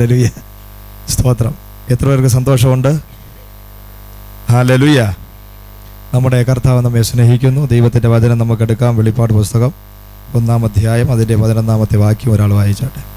ഹാലലുയ സ്തോത്രം. എത്ര പേർക്ക് സന്തോഷമുണ്ട്? ഹാലലുയ നമ്മുടെ കർത്താവ് നമ്മെ സ്നേഹിക്കുന്നു. ദൈവത്തിന്റെ വചനം നമുക്കെടുക്കാം വെളിപ്പാട് പുസ്തകം ഒന്നാം അധ്യായം അതിന്റെ പതിനൊന്നാമത്തെ വാക്യം ഒരാൾ വായിച്ചാട്ടെ.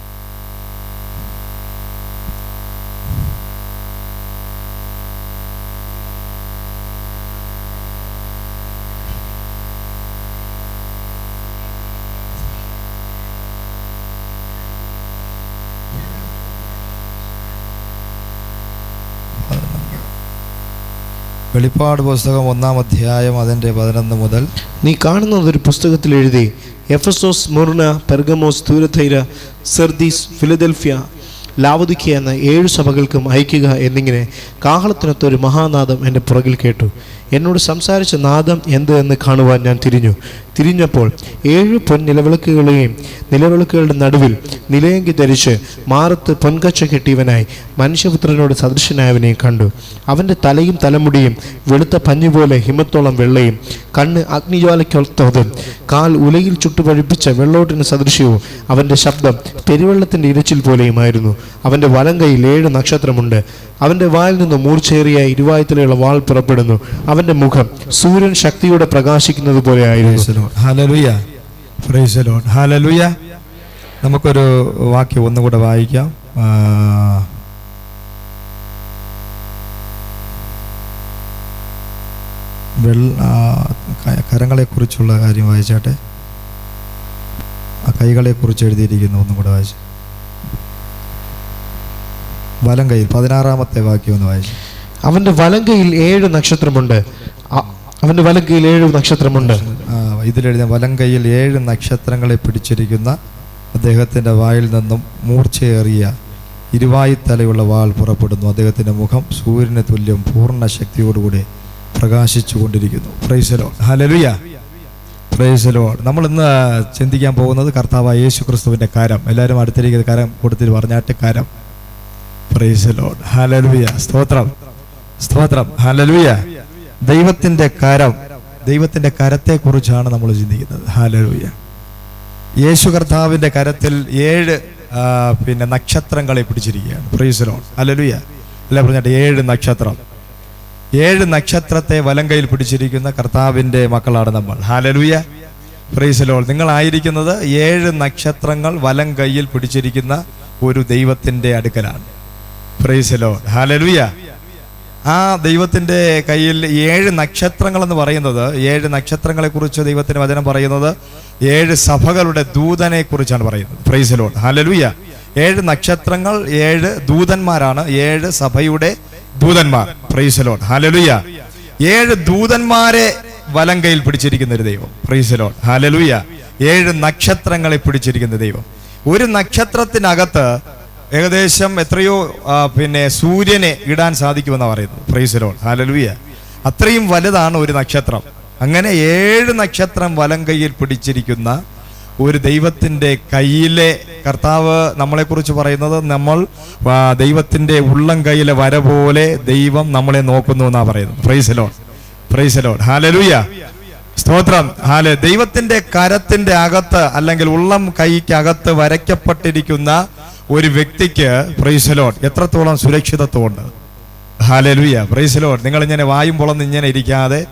വെളിപ്പാട് പുസ്തകം ഒന്നാം അധ്യായം അതിന്റെ പതിനൊന്ന് മുതൽ. നീ കാണുന്നത് ഒരു പുസ്തകത്തിൽ എഴുതി. Ephesus Smyrna Pergamos Thyatira Sardis Philadelphia Laodicea എന്ന ഏഴ് സഭകൾക്കും അയക്കുക എന്നിങ്ങനെ കാഹളത്തിനൊത്ത ഒരു മഹാനാദം എന്റെ പുറകിൽ കേട്ടു. എന്നോട് സംസാരിച്ച നാദം എന്ത് എന്ന് കാണുവാൻ ഞാൻ തിരിഞ്ഞു. തിരിഞ്ഞപ്പോൾ ഏഴ് പൊൻ നിലവിളക്കുകളെയും നിലവിളക്കുകളുടെ നടുവിൽ നിലയങ്കി ധരിച്ച് മാറത്ത് പൊൻകച്ച കെട്ടിയവനായി മനുഷ്യപുത്രനോട് സദൃശനായവനെയും കണ്ടു. അവന്റെ തലയും തലമുടിയും വെളുത്ത പഞ്ഞുപോലെ ഹിമത്തോളം വെള്ളയും കണ്ണ് അഗ്നിജ്വാലയ്ക്കൊത്തതും കാൽ ഉലയിൽ ചുട്ടുപഴിപ്പിച്ച വെള്ളോട്ടിന് സദൃശ്യവും അവന്റെ ശബ്ദം പെരുവെള്ളത്തിന്റെ ഇരച്ചിൽ പോലെയുമായിരുന്നു. അവന്റെ വലം ഏഴ് നക്ഷത്രമുണ്ട്. അവന്റെ വായിൽ നിന്ന് മൂർച്ചേറിയ ഇരുവായത്തിലുള്ള വാൾ പുറപ്പെടുന്നു. അവന്റെ മുഖം സൂര്യൻ ശക്തിയോടെ പ്രകാശിക്കുന്നത് പോലെ ആയിരുന്നു നമുക്കൊരു വാക്യം ഒന്നുകൂടെ വായിക്കാം. കരങ്ങളെ കരങ്ങളെക്കുറിച്ചുള്ള കാര്യം വായിച്ചാട്ടെ. ആ കൈകളെക്കുറിച്ച് എഴുതിയിരിക്കുന്നു ഒന്നും കൂടെ വായിച്ചു. വലം കയ്യിൽ പതിനാറാമത്തെ വാക്യം ഒന്ന് വായിച്ചു. അവന്റെ വലങ്കയിൽ ഏഴ് നക്ഷത്രമുണ്ട്. അവന്റെ വലങ്കയിൽ വലം ഏഴ് നക്ഷത്രമുണ്ട്. ഇതിലെഴുതിയ വലങ്കയിൽ ഏഴ് നക്ഷത്രങ്ങളെ പിടിച്ചിരിക്കുന്ന അദ്ദേഹത്തിന്റെ വായിൽ നിന്നും മൂർച്ചയേറിയ ഇരുവായിത്തലയുള്ള വാൾ പുറപ്പെടുന്നു. അദ്ദേഹത്തിന്റെ മുഖം സൂര്യന് തുല്യം പൂർണ ശക്തിയോടുകൂടി പ്രകാശിച്ചു കൊണ്ടിരിക്കുന്നു. പ്രൈസലോ ഹലലുയ പ്രൈസലോ നമ്മൾ ഇന്ന് ചിന്തിക്കാൻ പോകുന്നത് കർത്താവ് യേശു ക്രിസ്തുവിന്റെ കാരം എല്ലാവരും അടുത്തിരിക്കുന്ന കാരം കൊടുത്തിട്ട് പറഞ്ഞാട്ട് കാരം പ്രൈസലോ ഹലലുയ സ്തോത്രം. സ്തോത്രം. ഹലലുയ ദൈവത്തിന്റെ കരം ദൈവത്തിന്റെ കരത്തെക്കുറിച്ചാണ് നമ്മൾ ചിന്തിക്കുന്നത്. ഹാലലൂയ യേശു കർത്താവിന്റെ കരത്തിൽ ഏഴ് പിന്നെ നക്ഷത്രങ്ങളെ പിടിച്ചിരിക്കുകയാണ്. പ്രൈസലോൺ ഹലലുയ അല്ല പറഞ്ഞിട്ട് ഏഴ് നക്ഷത്രം. ഏഴ് നക്ഷത്രത്തെ വലം കയ്യിൽ പിടിച്ചിരിക്കുന്ന കർത്താവിന്റെ മക്കളാണ് നമ്മൾ. ഹാലലുയ പ്രൈസലോൾ നിങ്ങളായിരിക്കുന്നത് ഏഴ് നക്ഷത്രങ്ങൾ വലം കയ്യിൽ പിടിച്ചിരിക്കുന്ന ഒരു ദൈവത്തിന്റെ അടുക്കലാണ്. പ്രൈസലോൺ ഹാലലുയ ആ ദൈവത്തിന്റെ കയ്യിൽ ഏഴ് നക്ഷത്രങ്ങൾ എന്ന് പറയുന്നത് ഏഴ് നക്ഷത്രങ്ങളെക്കുറിച്ച് ദൈവത്തിന്റെ വചനം പറയുന്നത് ഏഴ് സഭകളുടെ ദൂതനെ കുറിച്ചാണ് പറയുന്നത് പ്രൈസലോൺ ഹലലുയ ഏഴ് നക്ഷത്രങ്ങൾ ഏഴ് ദൂതന്മാരാണ് ഏഴ് സഭയുടെ ദൂതന്മാർ. പ്രൈസലോൺ ഹലലുയ ഏഴ് ദൂതന്മാരെ വലം കയ്യിൽ പിടിച്ചിരിക്കുന്ന ഒരു ദൈവം. പ്രൈസലോൺ ഹലലുയ ഏഴ് നക്ഷത്രങ്ങളെ പിടിച്ചിരിക്കുന്ന ദൈവം. ഒരു നക്ഷത്രത്തിനകത്ത് ഏകദേശം എത്രയോ പിന്നെ സൂര്യനെ ഇടാൻ സാധിക്കുമെന്നാണ് പറയുന്നത്. പ്രൈസരോൾ ഹാലലുവിയ അത്രയും വലുതാണ് ഒരു നക്ഷത്രം. അങ്ങനെ ഏഴ് നക്ഷത്രം വലം കയ്യിൽ പിടിച്ചിരിക്കുന്ന ഒരു ദൈവത്തിന്റെ കയ്യിലെ കർത്താവ് നമ്മളെക്കുറിച്ച് പറയുന്നത് നമ്മൾ ദൈവത്തിന്റെ ഉള്ളം കയ്യിലെ വര പോലെ ദൈവം നമ്മളെ നോക്കുന്നു എന്നാണ് പറയുന്നത്. പ്രൈസലോൺ പ്രൈസലോൺ ഹാലലുയ സ്തോത്രം. ഹാല ദൈവത്തിന്റെ കരത്തിന്റെ അകത്ത് അല്ലെങ്കിൽ ഉള്ളം കൈക്കകത്ത് വരയ്ക്കപ്പെട്ടിരിക്കുന്ന ഒരു വ്യക്തിക്ക് പ്രൈസലോൺ എത്രത്തോളം സുരക്ഷിതത്വമുണ്ട്? ഹാലലുയ പ്രൈസലോൺ നിങ്ങൾ ഇങ്ങനെ വായും പൊളന്ന് ഇങ്ങനെ ഇരിക്കാതെ.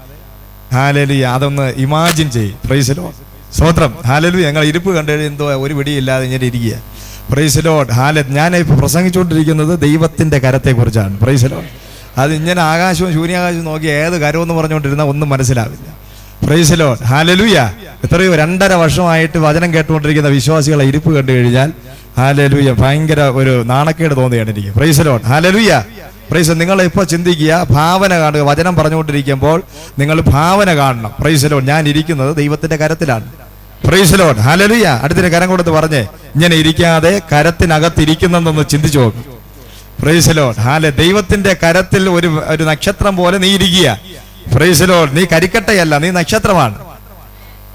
ഹാലലുയ അതൊന്ന് ഇമാജിൻ ചെയ്യും. പ്രൈസലോൺ സ്തോത്രം. ഹാലലുയ ഞങ്ങൾ ഇരിപ്പ് കണ്ടു എന്തോ ഒരു പിടിയില്ലാതെ ഇങ്ങനെ ഇരിക്കുക. പ്രൈസലോൺ ഹാല ഞാൻ ഇപ്പോൾ പ്രസംഗിച്ചുകൊണ്ടിരിക്കുന്നത് ദൈവത്തിന്റെ കരത്തെ കുറിച്ചാണ് പ്രൈസലോഡ് അത് ഇങ്ങനെ ആകാശവും ശൂന്യാകാശവും നോക്കി ഏത് കരമെന്ന് പറഞ്ഞുകൊണ്ടിരുന്ന ഒന്നും മനസ്സിലാവില്ല. പ്രൈസലോൺ ഹാലലുയ എത്രയോ രണ്ടര വർഷമായിട്ട് വചനം കേട്ടുകൊണ്ടിരിക്കുന്ന വിശ്വാസികളെ ഇരിപ്പ് കണ്ടു കഴിഞ്ഞാൽ ഹാലലുയ ഭയങ്കര ഒരു നാണക്കേട് തോന്നിയാണ് എനിക്ക്. പ്രൈസലോഡ് ഹാലലുയ പ്രൈസ് നിങ്ങൾ ഇപ്പോൾ ചിന്തിക്കുക ഭാവന കാണുക വചനം പറഞ്ഞുകൊണ്ടിരിക്കുമ്പോൾ നിങ്ങൾ ഭാവന കാണണം. പ്രൈസലോഡ് ഞാൻ ഇരിക്കുന്നത് ദൈവത്തിന്റെ കരത്തിലാണ്. പ്രൈസലോൺ ഹാലലുയ അടുത്തിന്റെ കരം കൊടുത്ത് പറഞ്ഞേ ഇങ്ങനെ ഇരിക്കാതെ കരത്തിനകത്ത് ഇരിക്കുന്നെന്നൊന്ന് ചിന്തിച്ചു നോക്കും. പ്രൈസലോൺ ഹാല ദൈവത്തിന്റെ കരത്തിൽ ഒരു ഒരു നക്ഷത്രം പോലെ നീ ഇരിക്കുക. പ്രൈസലോൺ നീ കരിക്കട്ടയല്ല നീ നക്ഷത്രമാണ്.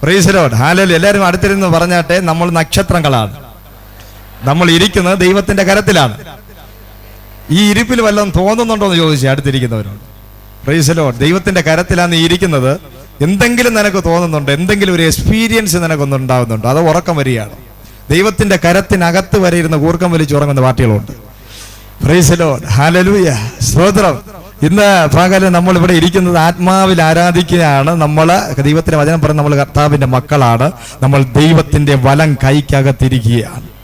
പ്രൈസലോൺ ഹാലലു എല്ലാവരും അടുത്തിരുന്ന് പറഞ്ഞാട്ടെ നമ്മൾ നക്ഷത്രങ്ങളാണ്. നമ്മൾ ഇരിക്കുന്നത് ദൈവത്തിന്റെ കരത്തിലാണ്. ഈ ഇരിപ്പിൽ വല്ലതും തോന്നുന്നുണ്ടോ എന്ന് ചോദിച്ചു അടുത്തിരിക്കുന്നവരോട് റീസലോ ദൈവത്തിന്റെ കരത്തിലാണ് നീ ഇരിക്കുന്നത്. എന്തെങ്കിലും നിനക്ക് തോന്നുന്നുണ്ടോ. എന്തെങ്കിലും ഒരു എക്സ്പീരിയൻസ് നിനക്കൊന്നും ഉണ്ടാകുന്നുണ്ടോ അത് ഉറക്കം വരികയാണ്. ദൈവത്തിന്റെ കരത്തിനകത്ത് വരെ ഇരുന്ന് കൂർക്കം വലിച്ചു ഉറങ്ങുന്ന പാർട്ടികളുണ്ട് പ്രൈസലോ ഹാലലൂയ സ്തോത്രം. ഇന്ന് പകൽ നമ്മൾ ഇവിടെ ഇരിക്കുന്നത് ആത്മാവിൽ ആരാധിക്കുകയാണ്. നമ്മൾ ദൈവത്തിന്റെ വചനം പറഞ്ഞ് നമ്മൾ കർത്താവിന്റെ മക്കളാണ്. നമ്മൾ ദൈവത്തിന്റെ വലം കൈക്കകത്തിരിക്കുകയാണ്.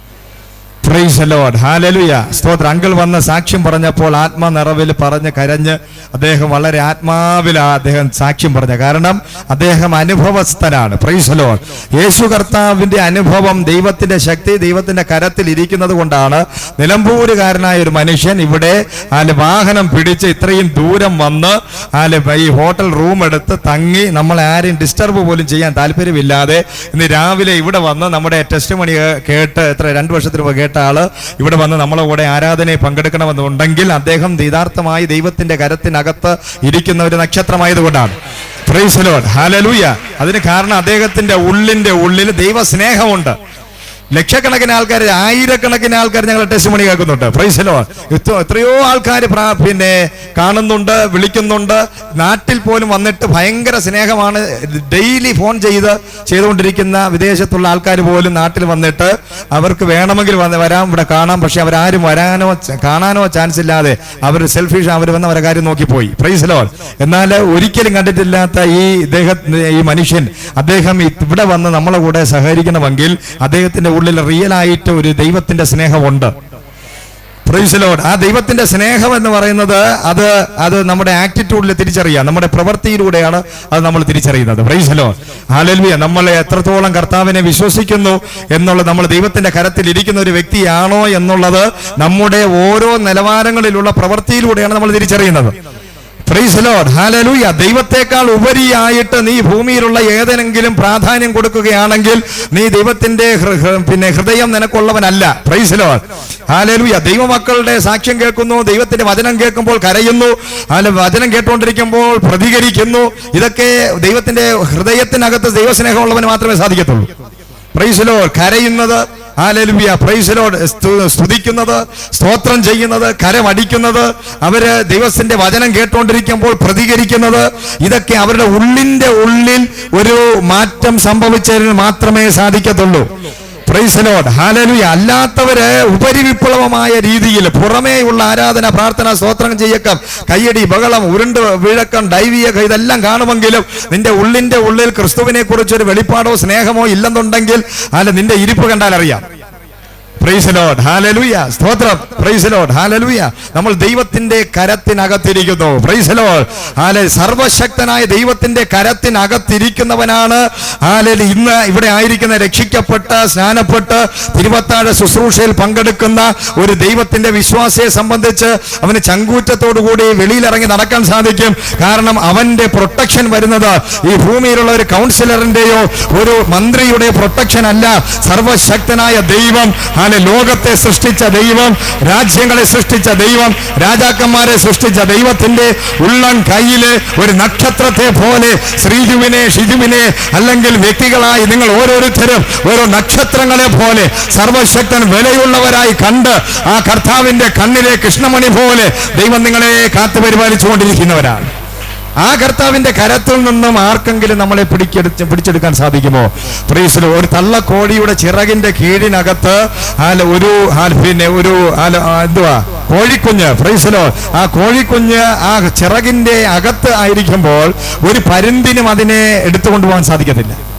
പ്രൈസ് ലോഡ് ഹാലലുയ സ്തോത്ര. അങ്കിൾ വന്ന് സാക്ഷ്യം പറഞ്ഞപ്പോൾ ആത്മ നിറവിൽ പറഞ്ഞ് കരഞ്ഞ് അദ്ദേഹം വളരെ ആത്മാവിലാ അദ്ദേഹം സാക്ഷ്യം പറഞ്ഞ. കാരണം അദ്ദേഹം അനുഭവസ്ഥനാണ്. പ്രൈസ് ലോഡ് യേശു കർത്താവിന്റെ അനുഭവം ദൈവത്തിന്റെ ശക്തി ദൈവത്തിന്റെ കരത്തിൽ ഇരിക്കുന്നത് കൊണ്ടാണ് നിലമ്പൂരുകാരനായ ഒരു മനുഷ്യൻ ഇവിടെ ആൽ വാഹനം പിടിച്ച് ഇത്രയും ദൂരം വന്ന് ആൽ ഈ ഹോട്ടൽ റൂം എടുത്ത് തങ്ങി നമ്മളെ ആരെയും ഡിസ്റ്റർബ് പോലും ചെയ്യാൻ താല്പര്യമില്ലാതെ ഇന്ന് രാവിലെ ഇവിടെ വന്ന് നമ്മുടെ ടെസ്റ്റ് മണി കേട്ട് എത്ര രണ്ടു വർഷത്തിന് കേട്ട ആൾ ഇവിടെ വന്ന് നമ്മളെ കൂടെ ആരാധനയെ പങ്കെടുക്കണമെന്നുണ്ടെങ്കിൽ അദ്ദേഹം യഥാർത്ഥമായി ദൈവത്തിന്റെ കരത്തിനകത്ത് ഇരിക്കുന്ന ഒരു നക്ഷത്രമായതുകൊണ്ടാണ്. പ്രൈസ് ലോഡ് ഹാലലൂയ അതിന് കാരണം അദ്ദേഹത്തിന്റെ ഉള്ളിന്റെ ഉള്ളിൽ ദൈവ സ്നേഹമുണ്ട് ലക്ഷക്കണക്കിന് ആൾക്കാർ ആയിരക്കണക്കിന് ആൾക്കാർ ഞങ്ങൾ ടെസ്റ്റ് മണി കേൾക്കുന്നുണ്ട് പ്രൈസലോ എത്രയോ ആൾക്കാർ പിന്നെ കാണുന്നുണ്ട് വിളിക്കുന്നുണ്ട്. നാട്ടിൽ പോലും വന്നിട്ട് ഭയങ്കര സ്നേഹമാണ്. ഡെയിലി ഫോൺ ചെയ്ത് ചെയ്തുകൊണ്ടിരിക്കുന്ന വിദേശത്തുള്ള ആൾക്കാർ പോലും നാട്ടിൽ വന്നിട്ട് അവർക്ക് വേണമെങ്കിൽ വരാം ഇവിടെ കാണാം. പക്ഷെ അവരാരും വരാനോ കാണാനോ ചാൻസ് ഇല്ലാതെ അവർ സെൽഫിഷ് അവർ വന്ന് അവരെ കാര്യം നോക്കിപ്പോയി. പ്രൈസലോ എന്നാൽ ഒരിക്കലും കണ്ടിട്ടില്ലാത്ത ഈ ഇദ്ദേഹം ഈ മനുഷ്യൻ അദ്ദേഹം ഇവിടെ വന്ന് നമ്മളെ കൂടെ സഹകരിക്കണമെങ്കിൽ അദ്ദേഹത്തിന്റെ ഉള്ളിൽ റിയൽ ആയിട്ട് ഒരു ദൈവത്തിന്റെ സ്നേഹമുണ്ട്. Lord. ആ ദൈവത്തിന്റെ സ്നേഹം എന്ന് പറയുന്നത് അത് അത് നമ്മുടെ ആറ്റിറ്റ്യൂഡിൽ തിരിച്ചറിയാം. നമ്മുടെ പ്രവൃത്തിയിലൂടെയാണ് അത് നമ്മൾ തിരിച്ചറിയുന്നത്. പ്രൈസലോ ഹാലൽവിയ നമ്മൾ എത്രത്തോളം കർത്താവിനെ വിശ്വസിക്കുന്നു എന്നുള്ളത് നമ്മൾ ദൈവത്തിന്റെ കരത്തിൽ ഇരിക്കുന്ന ഒരു വ്യക്തിയാണോ എന്നുള്ളത് നമ്മുടെ ഓരോ നിലവാരങ്ങളിലുള്ള പ്രവൃത്തിയിലൂടെയാണ് നമ്മൾ തിരിച്ചറിയുന്നത്. ഹാലലൂയ ദൈവത്തെക്കാൾ ഉപരിയായിട്ട് നീ ഭൂമിയിലുള്ള ഏതെങ്കിലും പ്രാധാന്യം കൊടുക്കുകയാണെങ്കിൽ നീ ദൈവത്തിന്റെ പിന്നെ ഹൃദയം നിനക്കുള്ളവനല്ല. പ്രൈസ് ലോഡ് ഹാലലൂയ ദൈവമക്കളുടെ സാക്ഷ്യം കേൾക്കുന്നു. ദൈവത്തിന്റെ വചനം കേൾക്കുമ്പോൾ കരയുന്നു. വചനം കേട്ടുകൊണ്ടിരിക്കുമ്പോൾ പ്രതികരിക്കുന്നു. ഇതൊക്കെ ദൈവത്തിന്റെ ഹൃദയത്തിനകത്ത് ദൈവസ്നേഹമുള്ളവന് മാത്രമേ സാധിക്കത്തുള്ളൂ. പ്രൈസിലോ കരയുന്നത് ഹാലലുബിയ പ്രൈസിലോട് സ്തുതിക്കുന്നത് സ്തോത്രം ചെയ്യുന്നത് കരമടിക്കുന്നത് അവർ ദൈവത്തിന്റെ വചനം കേട്ടുകൊണ്ടിരിക്കുമ്പോൾ പ്രതികരിക്കുന്നത് ഇതൊക്കെ അവരുടെ ഉള്ളിന്റെ ഉള്ളിൽ ഒരു മാറ്റം സംഭവിച്ചതിന് മാത്രമേ സാധിക്കത്തുള്ളൂ. പ്രൈസലോഡ് ഹാലലുയ അല്ലാത്തവര് ഉപരിവിപ്ലവമായ രീതിയിൽ പുറമേയുള്ള ആരാധന പ്രാർത്ഥന സ്തോത്രം ചെയ്യക്കം കയ്യടി ബഹളം ഉരുണ്ട് വിഴക്കം ഡൈവിയൊക്കെ ഇതെല്ലാം കാണുമെങ്കിലും നിന്റെ ഉള്ളിന്റെ ഉള്ളിൽ ക്രിസ്തുവിനെ കുറിച്ചൊരു വെളിപ്പാടോ സ്നേഹമോ ഇല്ലെന്നുണ്ടെങ്കിൽ അല്ല നിന്റെ ഇരിപ്പ് കണ്ടാൽ അറിയാം നമ്മൾ ദൈവത്തിന്റെ കരത്തിനകത്തിരിക്കുന്നു. സർവശക്തനായ ദൈവത്തിന്റെ കരത്തിനകത്തിരിക്കുന്നവനാണ്. ഇന്ന് ഇവിടെ ആയിരിക്കുന്ന രക്ഷിക്കപ്പെട്ട സ്നാനപ്പെട്ട് തിരുവത്താഴ ശുശ്രൂഷയിൽ പങ്കെടുക്കുന്ന ഒരു ദൈവത്തിന്റെ വിശ്വാസിയെ സംബന്ധിച്ച് അവന് ചങ്കൂറ്റത്തോടുകൂടി വെളിയിലിറങ്ങി നടക്കാൻ സാധിക്കും. കാരണം അവന്റെ പ്രൊട്ടക്ഷൻ വരുന്നത് ഈ ഭൂമിയിലുള്ള ഒരു കൗൺസിലറിന്റെയോ ഒരു മന്ത്രിയുടെ പ്രൊട്ടക്ഷൻ അല്ല. സർവശക്തനായ ദൈവം. ആണ് ലോകത്തെ സൃഷ്ടിച്ച ദൈവം രാജ്യങ്ങളെ സൃഷ്ടിച്ച ദൈവം രാജാക്കന്മാരെ സൃഷ്ടിച്ച ദൈവത്തിന്റെ ഉള്ളൻ കയ്യിൽ ഒരു നക്ഷത്രത്തെ പോലെ ശ്രീജുവിനെ ഷിജുവിനെ അല്ലെങ്കിൽ വ്യക്തികളായി നിങ്ങൾ ഓരോരുത്തരും ഓരോ നക്ഷത്രങ്ങളെ പോലെ സർവശക്തൻ വിലയുള്ളവരായി കണ്ട് ആ കർത്താവിന്റെ കണ്ണിലെ കൃഷ്ണമണി പോലെ ദൈവം നിങ്ങളെ കാത്തു പരിപാലിച്ചു കൊണ്ടിരിക്കുന്നവരാണ് ആ കർത്താവിന്റെ കരത്തിൽ നിന്നും ആർക്കെങ്കിലും നമ്മളെ പിടിക്കെടുത്ത് പിടിച്ചെടുക്കാൻ സാധിക്കുമോ? പ്രീസിൽ ഒരു തള്ളക്കോഴിയുടെ ചിറകിന്റെ കീഴിനകത്ത് ആല ഒരു പിന്നെ ഒരു ആല എന്തുവാ? കോഴിക്കുഞ്ഞ്. പ്രീസിലോ ആ കോഴിക്കുഞ്ഞ് ആ ചിറകിന്റെ അകത്ത് ആയിരിക്കുമ്പോൾ ഒരു പരുന്തിനും അതിനെ എടുത്തുകൊണ്ടുപോകാൻ സാധിക്കത്തില്ല.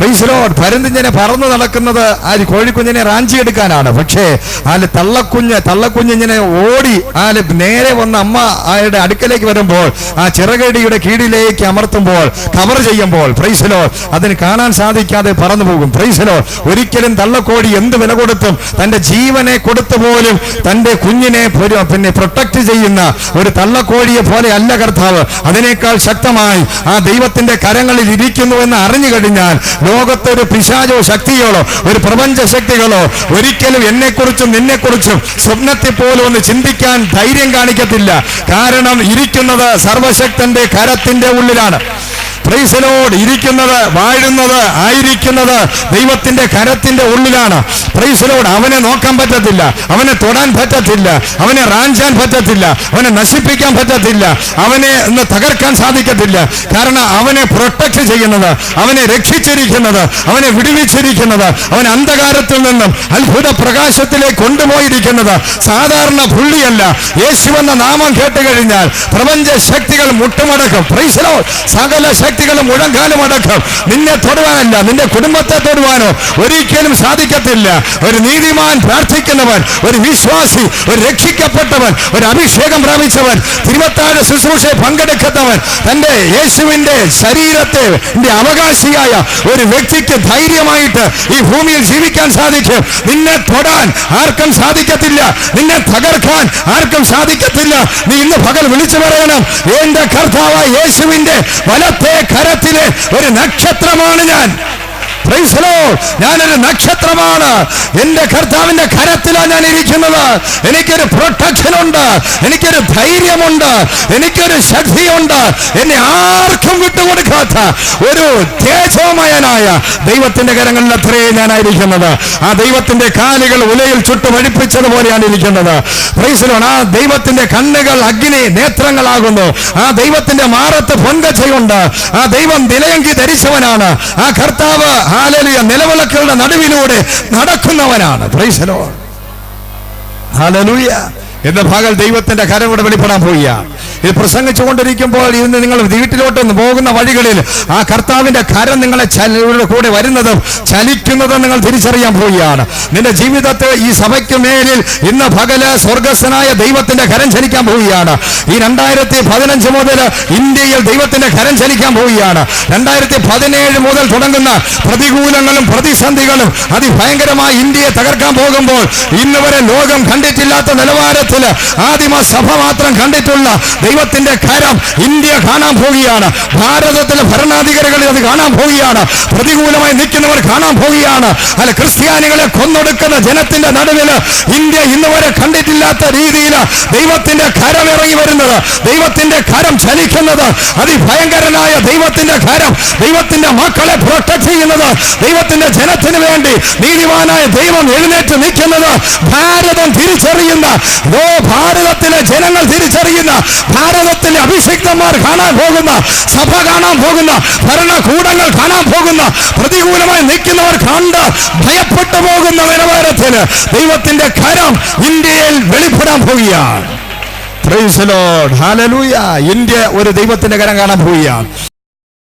പ്രൈസലോഡ് പരുന്തിഞ്ഞനെ പറന്നു നടക്കുന്നത് ആ കോഴിക്കുഞ്ഞിനെ റാഞ്ചി എടുക്കാനാണ്. പക്ഷേ ആൽ തള്ളക്കുഞ്ഞ് തള്ളക്കുഞ്ഞിങ്ങനെ ഓടി ആൽ നേരെ വന്ന അമ്മ ആയുടെ അടുക്കലേക്ക് വരുമ്പോൾ ആ ചിറകടിയുടെ കീഴിലേക്ക് അമർത്തുമ്പോൾ കവർ ചെയ്യുമ്പോൾ പ്രൈസലോ അതിന് കാണാൻ സാധിക്കാതെ പറന്നു പോകും. പ്രൈസലോ ഒരിക്കലും തള്ളക്കോടി എന്ത് വില കൊടുത്തും തന്റെ ജീവനെ കൊടുത്തു പോലും തന്റെ കുഞ്ഞിനെ പിന്നെ പ്രൊട്ടക്ട് ചെയ്യുന്ന ഒരു തള്ളക്കോഴിയെ പോലെ അല്ല കർത്താവ്. അതിനേക്കാൾ ശക്തമായി ആ ദൈവത്തിന്റെ കരങ്ങളിൽ ഇരിക്കുന്നു എന്ന് അറിഞ്ഞു കഴിഞ്ഞാൽ ലോകത്തൊരു പിശാചോ ശക്തികളോ ഒരു പ്രപഞ്ച ശക്തികളോ ഒരിക്കലും എന്നെക്കുറിച്ചും നിന്നെക്കുറിച്ചും സ്വപ്നത്തിൽ പോലും ഒന്ന് ചിന്തിക്കാൻ ധൈര്യം കാണിക്കത്തില്ല. കാരണം ഇരിക്കുന്നത് സർവശക്തന്റെ കരത്തിന്റെ ഉള്ളിലാണ്. പ്രൈസലോട് ഇരിക്കുന്നത് വാഴുന്നത് ആയിരിക്കുന്നത് ദൈവത്തിന്റെ കരത്തിന്റെ ഉള്ളിലാണ്. പ്രൈസലോട് അവനെ നോക്കാൻ പറ്റത്തില്ല. അവനെ തൊടാൻ പറ്റത്തില്ല. അവനെ റാഞ്ചാൻ പറ്റത്തില്ല. അവനെ നശിപ്പിക്കാൻ പറ്റത്തില്ല. അവനെ ഒന്ന് തകർക്കാൻ സാധിക്കത്തില്ല. കാരണം അവനെ പ്രൊട്ടക്ട് ചെയ്യുന്നത് അവനെ രക്ഷിച്ചിരിക്കുന്നത് അവനെ വിടുവിച്ചിരിക്കുന്നത് അവൻ അന്ധകാരത്തിൽ നിന്നും അത്ഭുത പ്രകാശത്തിലേക്ക് കൊണ്ടുപോയിരിക്കുന്നത് സാധാരണ പുള്ളിയല്ല. യേശുവെന്ന നാമം കേട്ട് കഴിഞ്ഞാൽ പ്രപഞ്ച ശക്തികൾ മുട്ടുമടക്കും. പ്രൈസലോ സകല ശക്തികളും മുഴങ്കാലും അടക്കം നിന്നെ തൊടുവാനല്ല നിന്റെ കുടുംബത്തെ തൊടുവാനോ ഒരിക്കലും സാധിക്കത്തില്ല. ഒരു നീതിമാൻ പ്രാർത്ഥിക്കുന്നവൻ ഒരു വിശ്വാസി ഒരു രക്ഷിക്കപ്പെട്ടവൻ ഒരു അഭിഷേകം പ്രാപിച്ചവൻ തിരുവത്താഴ്ച ശുശ്രൂഷയെ പങ്കെടുക്കുന്നവൻ തന്റെ യേശുവിന്റെ ശരീരത്തെ അവകാശിയായ ഒരു വ്യക്തിക്ക് ധൈര്യമായിട്ട് ഈ ഭൂമിയിൽ ജീവിക്കാൻ സാധിക്കും നിന്നെ തൊടാൻ ആർക്കും സാധിക്കത്തില്ല നിന്നെ തകർക്കാൻ ആർക്കും സാധിക്കത്തില്ല. നീ ഇന്ന് പകൽ വിളിച്ചു പറയണം എന്റെ കർത്താവ് യേശുവിന്റെ വലത്തെ കരത്തിലെ ഒരു നക്ഷത്രമാണ് ഞാൻ. ഞാനൊരു നക്ഷത്രമാണ്. എന്റെ കർത്താവിന്റെ കരത്തിലാണ് ഞാൻ ഇരിക്കുന്നത്. എനിക്കൊരു പ്രൊട്ടക്ഷൻ ഉണ്ട് എനിക്കൊരു ധൈര്യമുണ്ട്. എനിക്കൊരു ശക്തിയുണ്ട്. എന്നെ ആർക്കും വിട്ടുകൊടുക്കാത്ത ഒരു തേജോമയനായ ദൈവത്തിന്റെ കരങ്ങളിൽ അത്രയും ഞാനായിരിക്കുന്നത്. ആ ദൈവത്തിന്റെ കാലുകൾ ഉലയിൽ ചുട്ടു വഴിപ്പിച്ചതുപോലെയാണ് ഇരിക്കുന്നത് പ്രൈസലോൺ ആ ദൈവത്തിന്റെ കണ്ണുകൾ അഗ്നി നേത്രങ്ങളാകുന്നു. ആ ദൈവത്തിന്റെ മാറത്ത് പൊൻകച്ചയുണ്ട്. ആ ദൈവം നിലയങ്കി ധരിച്ചവനാണ്. ആ കർത്താവ് ഹാലലിയ നിലവിളക്കുകളുടെ നടുവിലൂടെ നടക്കുന്നവനാണ്. പ്രൈസലോ ഹാലലുയ എന്ന ഭാഗം ദൈവത്തിന്റെ കരം കൂടെ വെളിപ്പെടാൻ പോവുക ഇത് പ്രസംഗിച്ചു കൊണ്ടിരിക്കുമ്പോൾ ഇന്ന് നിങ്ങൾ വീട്ടിലോട്ടൊന്ന് പോകുന്ന വഴികളിൽ ആ കർത്താവിന്റെ കരം നിങ്ങളെ കൂടെ വരുന്നതും ചലിക്കുന്നതും നിങ്ങൾ തിരിച്ചറിയാൻ പോവുകയാണ്. നിന്റെ ജീവിതത്തെ ഈ സഭയ്ക്ക് മേലിൽ ഇന്ന് പകൽ സ്വർഗസ്വനായ ദൈവത്തിന്റെ കരം ചലിക്കാൻ പോവുകയാണ്. ഈ രണ്ടായിരത്തി പതിനഞ്ച് മുതൽ ഇന്ത്യയിൽ ദൈവത്തിന്റെ കരം ചലിക്കാൻ പോവുകയാണ്. രണ്ടായിരത്തി പതിനേഴ് മുതൽ തുടങ്ങുന്ന പ്രതികൂലങ്ങളും പ്രതിസന്ധികളും അതിഭയങ്കരമായി ഇന്ത്യയെ തകർക്കാൻ പോകുമ്പോൾ ഇന്ന് വരെ ലോകം കണ്ടിട്ടില്ലാത്ത നിലവാരത്തിൽ ആദിമ സഭ മാത്രം കണ്ടിട്ടുള്ള ദൈവത്തിന്റെ കരം ഇന്ത്യ കാണാൻ പോവുകയാണ്. ഭാരതത്തിലെ ഭരണാധികാരികൾ അത് കാണാൻ പോവുകയാണ്. പ്രതികൂലമായി നിൽക്കുന്നവർ കാണാൻ പോവുകയാണ്. അല്ല ക്രിസ്ത്യാനികളെ കൊന്നൊടുക്കുന്ന ജനത്തിന്റെ നടുവിൽ ഇന്ത്യ ഇന്ന് വരെ കണ്ടിട്ടില്ലാത്ത രീതിയിൽ ദൈവത്തിന്റെ കരം ഇറങ്ങി വരുന്നത് ദൈവത്തിന്റെ കരം ചലിക്കുന്നത് അതിഭയങ്കരനായ ദൈവത്തിന്റെ കരം ദൈവത്തിന്റെ മക്കളെ പ്രൊട്ടക്ട് ചെയ്യുന്നത് ദൈവത്തിന്റെ ജനത്തിന് വേണ്ടി നീതിമാനായ ദൈവം എഴുന്നേറ്റ് നിൽക്കുന്നത് ഭാരതം തിരിച്ചറിയുന്ന ഓ ഭാരതത്തിലെ ജനങ്ങൾ തിരിച്ചറിയുന്ന ഭാരതത്തിലെ അഭിഷിക്തന്മാർ കാണാൻ പോകുന്ന സഭ കാണാൻ പോകുന്ന ഭരണകൂടങ്ങൾ കാണാൻ പോകുന്ന പ്രതികൂലമായി നിൽക്കുന്നവർ കണ്ട് ഭയപ്പെട്ടു പോകുന്ന നിലവാരത്തിൽ ദൈവത്തിന്റെ കരം ഇന്ത്യയിൽ വെളിപ്പെടാൻ പോവുകയാണ്. ഇന്ത്യ ഒരു ദൈവത്തിന്റെ കരം കാണാൻ പോവുകയാണ്.